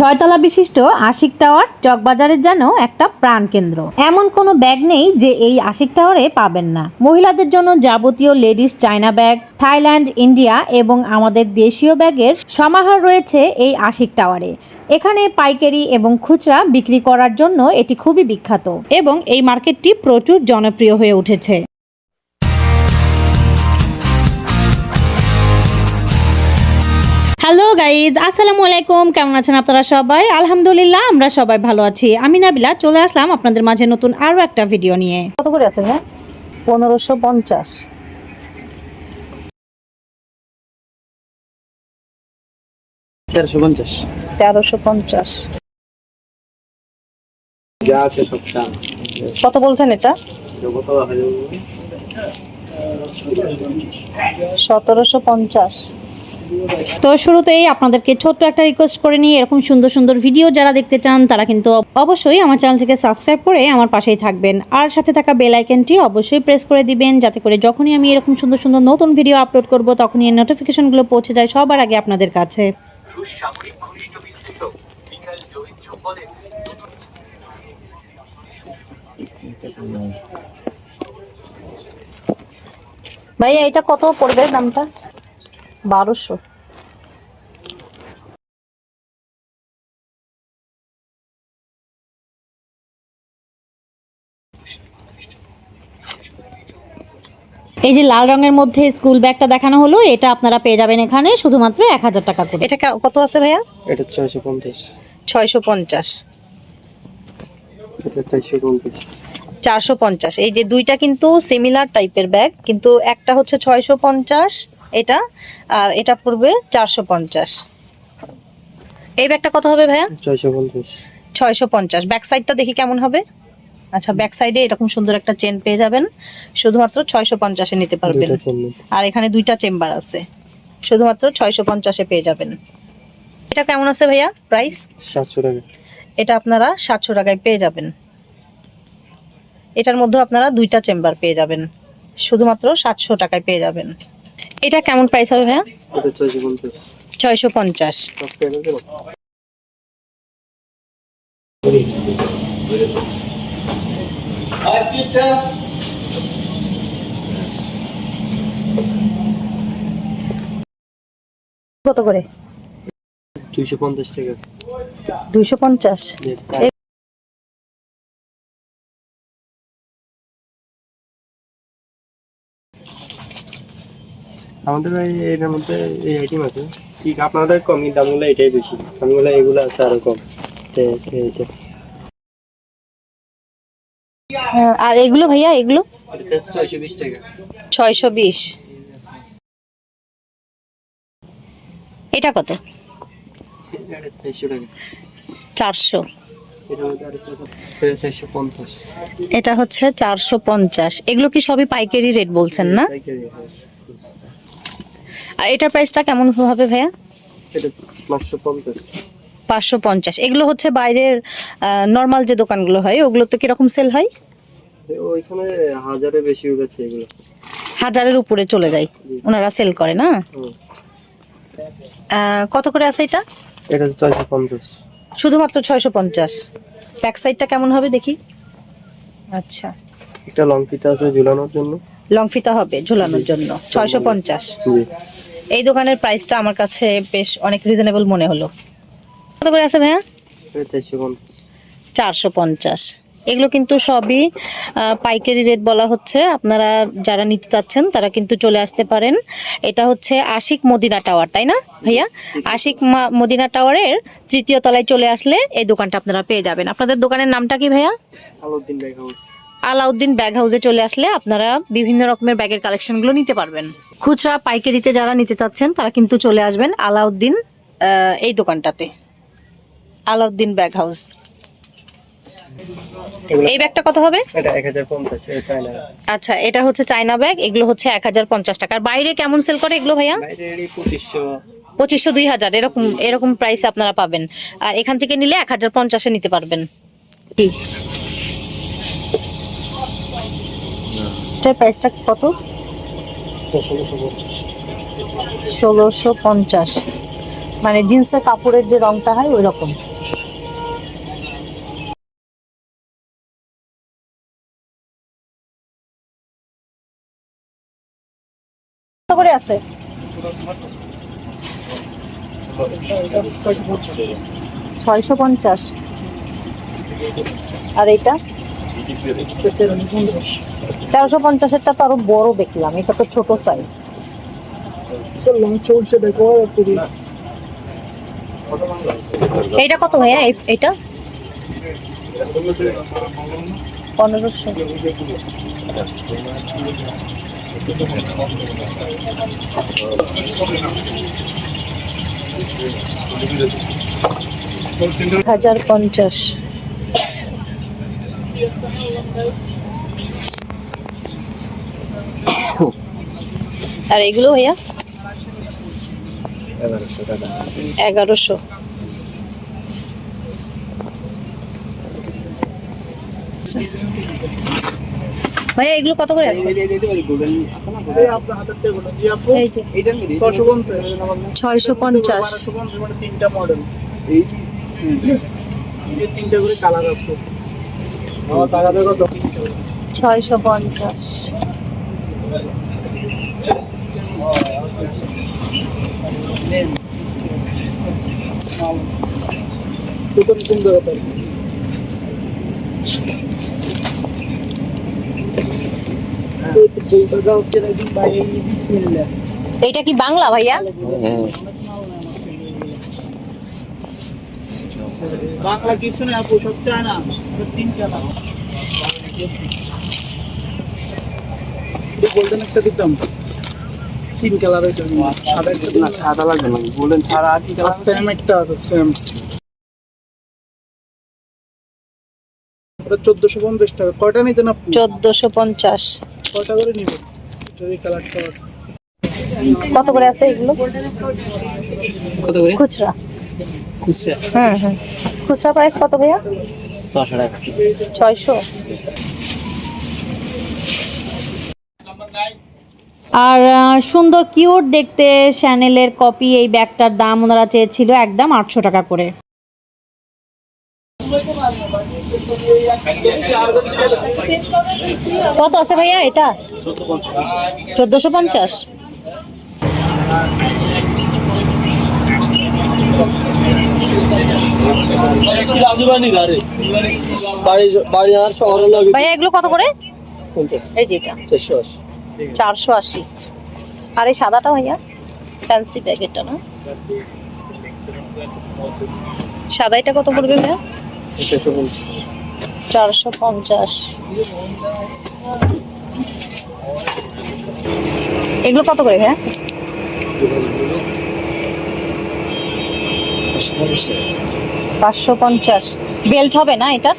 ছয়তলা বিশিষ্ট আশিক টাওয়ার চকবাজারের যেন একটা প্রাণ কেন্দ্র এমন কোনো ব্যাগ নেই যে এই আশিক টাওয়ারে পাবেন না। মহিলাদের জন্য যাবতীয় ladies China bag, Thailand, India এবং আমাদের দেশীয় ব্যাগের সমাহার রয়েছে এই আশিক টাওয়ারে। এখানে পাইকারি এবং খুচরা বিক্রি করার জন্য এটি খুবই বিখ্যাত এবং এই মার্কেটটি প্রচুর জনপ্রিয় হয়ে উঠেছে। হ্যালো গাইজ আসসালামু আলাইকুম কেমন আছেন আপনারা সবাই? আলহামদুলিল্লাহ আমরা সবাই ভালো আছি। আমি নাবিলা চলে আসলাম আপনাদের মাঝে নতুন আরও একটা ভিডিও নিয়ে। কত করে আছে হ্যাঁ পনেরোশো পঞ্চাশ। তেরোশো পঞ্চাশ। তেরোশো কত বলছেন এটা? সতেরোশো পঞ্চাশ। তো শুরুতেই আপনাদেরকে ছোট্ট একটা রিকোয়েস্ট করে নিই এরকম সুন্দর সুন্দর ভিডিও যারা দেখতে চান তারা কিন্তু অবশ্যই আমার চ্যানেলটিকে সাবস্ক্রাইব করে আমার পাশেই থাকবেন। আর সাথে থাকা বেল আইকনটি অবশ্যই প্রেস করে দিবেন যাতে করে যখনই আমি এরকম সুন্দর সুন্দর নতুন ভিডিও আপলোড করব তখনই এই নোটিফিকেশনগুলো পৌঁছে যায় সবার আগে আপনাদের কাছে। রুশ সামরিক ঘনিষ্ঠ বিশ্লেষক মিখাইল জোহিনচুক বলেন ভাইয়া এটা কত পড়বে দামটা? বারোশো। এই যে লাল রঙের মধ্যে স্কুল ব্যাগটা দেখানো হলো এটা আপনারা পেয়ে যাবেন এখানে শুধুমাত্র এক হাজার টাকা করে। এটা কত আছে ভাইয়া? এটা ছয়শো পঞ্চাশ। ছয়শো পঞ্চাশ। চারশো পঞ্চাশ। চারশো পঞ্চাশ। এই যে দুইটা কিন্তু সিমিলার টাইপের ব্যাগ কিন্তু একটা হচ্ছে ছয়শো পঞ্চাশ এটা আর এটা পড়বে চারশো পঞ্চাশ। এই ব্যাগটা কত হবে ভাইয়া? ছয়শো পঞ্চাশ। ছয়শো পঞ্চাশ। ব্যাক সাইডটা দেখি কেমন হবে। আচ্ছা ব্যাক সাইডে এরকম সুন্দর একটা চেন পেয়ে যাবেন। শুধুমাত্র ছয়শো পঞ্চাশে নিতে পারবেন। আর এখানে দুইটা চেম্বার আছে। শুধুমাত্র ছয়শো পঞ্চাশে পেয়ে যাবেন। এটা কেমন আছে ভাইয়া প্রাইস? সাতশো টাকা। এটা আপনারা সাতশো টাকায় পেয়ে যাবেন। এটার মধ্যে আপনারা দুইটা চেম্বার পেয়ে যাবেন। শুধুমাত্র সাতশো টাকায় পেয়ে যাবেন। এটা কেমন প্রাইস হবে ভাইয়া? ছয়শো পঞ্চাশ। কত করে? দুইশো পঞ্চাশ থেকে দুইশো পঞ্চাশ। আমাদের ভাই এটার মধ্যে এই আইটেম আছে। ঠিক আপনাদের কমই দামগুলো এটাই বেশি। দামগুলো এগুলো আছে আরও কম। হ্যাঁ, আর এগুলো ভাইয়া এগুলো? ছয়শো বিশ এটা কত? চারশো এটা পঞ্চাশ। হচ্ছে চারশো পঞ্চাশ। এগুলো কি সবই পাইকারি রেট বলছেন না। আর এটার প্রাইসটা কেমন হবে ভাইয়া? এটা পাঁচশো পঞ্চাশ। এগুলো হচ্ছে বাইরের নর্মাল যে দোকানগুলো হয় ওগুলো তো কীরকম সেল হয়? ওইখানে হাজারে বেশি উঠেছে এগুলো। হাজারের উপরে চলে যায়। ওনারা সেল করে না? কত করে আছে এটা? এটা ছয়শো পঞ্চাশ। শুধুমাত্র ছয়শো পঞ্চাশ। ব্যাক সাইডটা কেমন হবে দেখি? আচ্ছা। একটা লং ফিতা আছে ঝুলানোর জন্য। লং ফিতা হবে ঝুলানোর জন্য। ছয়শো পঞ্চাশ। এই দোকানের প্রাইসটা আমার কাছে বেশ অনেক রিজনেবল মনে হলো। কত করে আছে ভাইয়া? চারশো পঞ্চাশ। এগুলো কিন্তু সবই পাইকারি রেট বলা হচ্ছে। আপনারা যারা নিতে চাচ্ছেন তারা কিন্তু চলে আসতে পারেন। এটা হচ্ছে আশিক মদিনা টাওয়ার তাই না ভাইয়া? আশিক মদিনা টাওয়ারের তৃতীয় তলায় চলে আসলে এই দোকানটা আপনারা পেয়ে যাবেন। আপনাদের দোকানের নামটা কি ভাইয়া? Alauddin bag house Alauddin bag হাউসে চলে আসলে আপনারা বিভিন্ন রকমের ব্যাগের কালেকশনগুলো নিতে পারবেন। খুচরা পাইকারিতে যারা নিতে চাচ্ছেন তারা কিন্তু চলে আসবেন আলাউদ্দিন এই দোকানটাতে। Alauddin bag house. এই ব্যাগটা কত হবে? আচ্ছা এটা হচ্ছে চায়না ব্যাগ এগুলো হচ্ছে এক হাজার পঞ্চাশ টাকার বাইরে কেমন সেল করে এগুলো ভাইয়া? পঁচিশশো। পঁচিশশো দুই হাজার এরকম এরকম প্রাইসে আপনারা পাবেন। আর এখান থেকে নিলে এক হাজার পঞ্চাশে নিতে পারবেন। কি? এটার প্রাইসটা কত? ষোলোশো পঞ্চাশ। মানে জিন্সের কাপড়ের যে রংটা হয় ওই রকম করে আছে? ছয়শো পঞ্চাশ। আর এইটা? তেরোশো পঞ্চাশেরটা তো আরও বড় দেখলাম, এটা তো ছোট সাইজ এইটা কত ভাইয়া? এই- এইটা? পনেরোশো। হাজার পঞ্চাশ। আর এগুলো ভাইয়া? এগারোশো ভাইয়া এগুলো কত করে আছে? ছয়শো পঞ্চাশ। তিনটা মডেল এই তিনটা করে কালার আছে। ছয়শো পঞ্চাশ। এইটা কি বাংলা ভাইয়া? বাংলা কিছু না আপু সব চায় না তিন কালার গোল্ডেন একটা দিতাম তিন কালার ওইটা সাদা না সাদা লাগবে না। বলেন ছাড়া আর কি আর সেম একটা আছে সেম চোদ্দশো পঞ্চাশ টাকা। কয়টা নিতেন আপনি? চোদ্দশো পঞ্চাশ। কয়টা করে নিবেন কত করে আছে এগুলো? কত করে? খুচরা। খুচরা। হুম হুম খুচরা প্রাইস কত ভাইয়া? ছশো টাকা। ছয়শো। আর সুন্দর কিউট দেখতে শ্যানেলের কপি এই ব্যাগটার দাম ওনারা চেয়েছিল একদম আটশো টাকা করে। কত আছে ভাইয়া এটা? চোদ্দশো পঞ্চাশ। ভাইয়া এগুলো কত করে? এই যেটা চারশো আশি। আর এই সাদাটা ভাইয়া? ফ্যান্সি প্যাকেটটা না? সাদা এটা কত পড়বে ভাইয়া? চারশো পঞ্চাশ। এগুলো কত করে ভাইয়া? পাঁচশো পঞ্চাশ। বেল্ট হবে না এটা?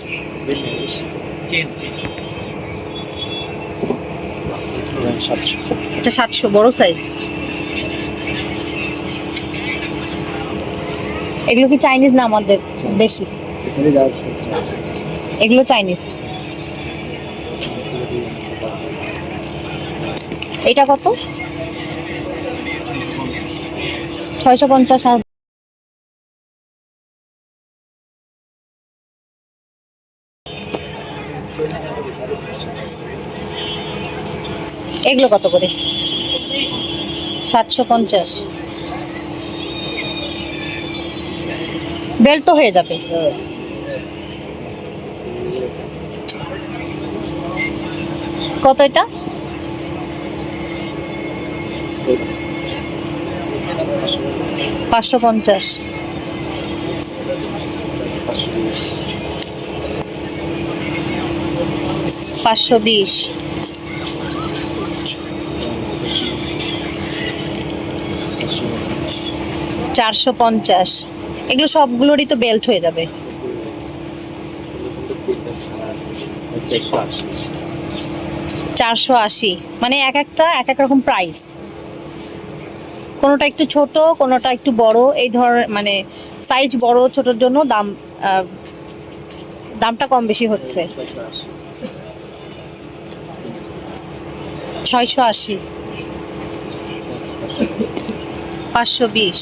এটা সাতশো বড় সাইজ। এগুলো কি চাইনিজ না আমাদের বেশি এগুলো চাইনিজ। এটা কত? ছয়শো পঞ্চাশ আর এগুলো কত করে? সাতশো পঞ্চাশ। বেল্ট হয়ে যাবে। কত এটা? পাঁচশো পঞ্চাশ। পাঁচশো বিশ। চারশো পঞ্চাশ। এগুলো সবগুলোরই তো বেল্ট হয়ে যাবে। চারশো আশি। মানে এক একটা, এক এক রকম প্রাইস কোনোটা একটু ছোট, কোনোটা একটু বড়। এই ধর মানে সাইজ বড়, ছোটোর জন্য দাম দামটা কম বেশি হচ্ছে। ছয়শো আশি। পাঁচশো বিশ।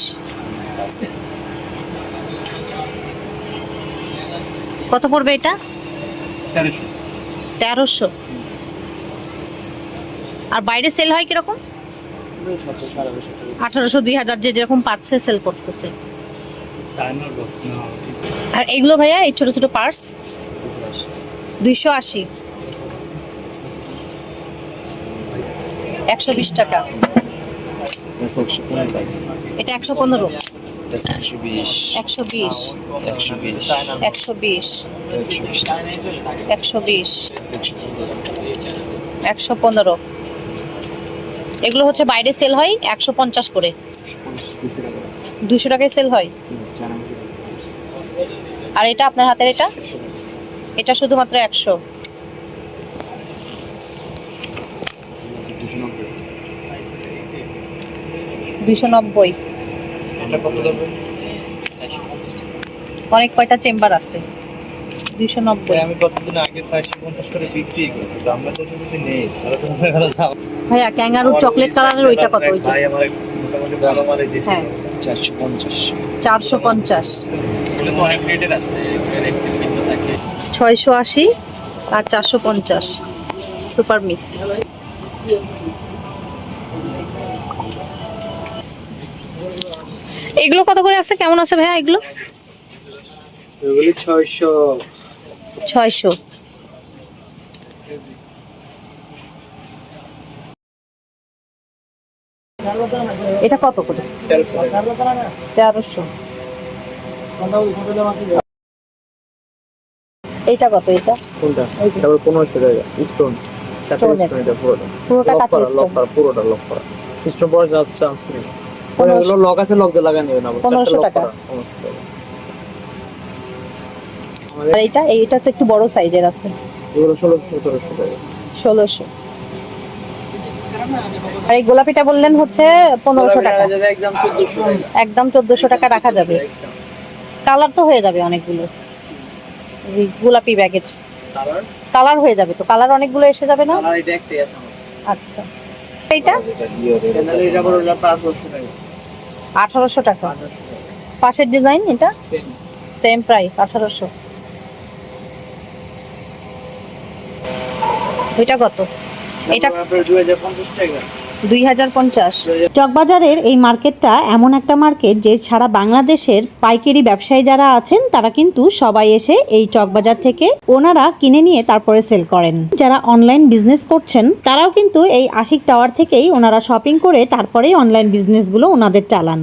কত পড়বে এটা? তেরোশো। আর বাইরে সেল হয় কীরকম? আঠারোশো দুই হাজার যে যেরকম পাচ্ছে সেল করতেছে। আর এগুলো ভাইয়া এই ছোট ছোট পার্স দুইশো আশি। একশো বিশ টাকা। এটা একশো পনেরো। একশো বিশ। একশো বিশ। একশো বিশ। একশো বিশ। একশো বিশ। একশো বিশ একশো একশো পনেরো। এগুলো হচ্ছে বাইরে সেল হয় একশো পঞ্চাশ করে। দুশো টাকায় সেল হয়। আর এটা আপনার হাতের এটা? এটা শুধুমাত্র একশো। দুশো নব্বই। এটা কত ধরবে। অনেক কয়টা চেম্বার আছে? দুশো নব্বই। আমি কতদিন আগে চারশো পঞ্চাশ করে বিক্রি করছি তো আমরা দেশে যদি নেই তাহলে তো করো দাম ভাইয়া ক্যাঙ্গারুর চকলেট কালারের ওইটা কত ওইটা? ভাই আমার মোটামুটি ভালো মানে দিয়েছে। হ্যাঁ। চারশো পঞ্চাশ। চারশো পঞ্চাশ। অনেক রেটের আছে থাকে। ছয়শো আশি আর চারশো পঞ্চাশ। সুপার মিট। এগুলো কত করে আছে? কেমন আছে ভাইয়া এগুলো? এগুলি ছয়শো। ছয়শো। এটা কত করে? তেরোশো। এইটা কত এটা? কোনটা? তারপর পনেরোশো টাকা স্টোন। এটা পুরোটা। পুরোটা লক করা। পুরোটা লক করা। স্টোন পড়ার চান্স নেই। লক আছে লক দিয়ে লাগা নেবে পনেরোশো টাকা। আর এইটা এইটা তো একটু বড় সাইজের আছে। এগুলো ষোলোশো সতেরোশো টাকা। ষোলোশো। আর এই গোলাপিটা বললেন হচ্ছে পনেরোশো টাকা। একদম চোদ্দশো টাকা। রাখা যাবে। কালার তো হয়ে যাবে অনেকগুলো। গোলাপি ব্যাগের। কালার? হয়ে যাবে তো। কালার অনেকগুলো এসে যাবে না? আচ্ছা। এইটা? আঠারোশো টাকা। পাশের ডিজাইন এটা? সেম প্রাইস আঠারোশো। এটা কত? এটা দুই হাজার পঞ্চাশ। চকবাজারের এই মার্কেটটা এমন একটা মার্কেট যে সারা বাংলাদেশের পাইকারি ব্যবসায়ী যারা আছেন, তারা কিন্তু সবাই এসে এই চকবাজার থেকে ওনারা কিনে নিয়ে তারপরে সেল করেন। যারা অনলাইন বিজনেস করছেন, তারাও কিন্তু এই আশিক টাওয়ার থেকেই ওনারা শপিং করে তারপরেই অনলাইন বিজনেসগুলো ওনাদের চালান।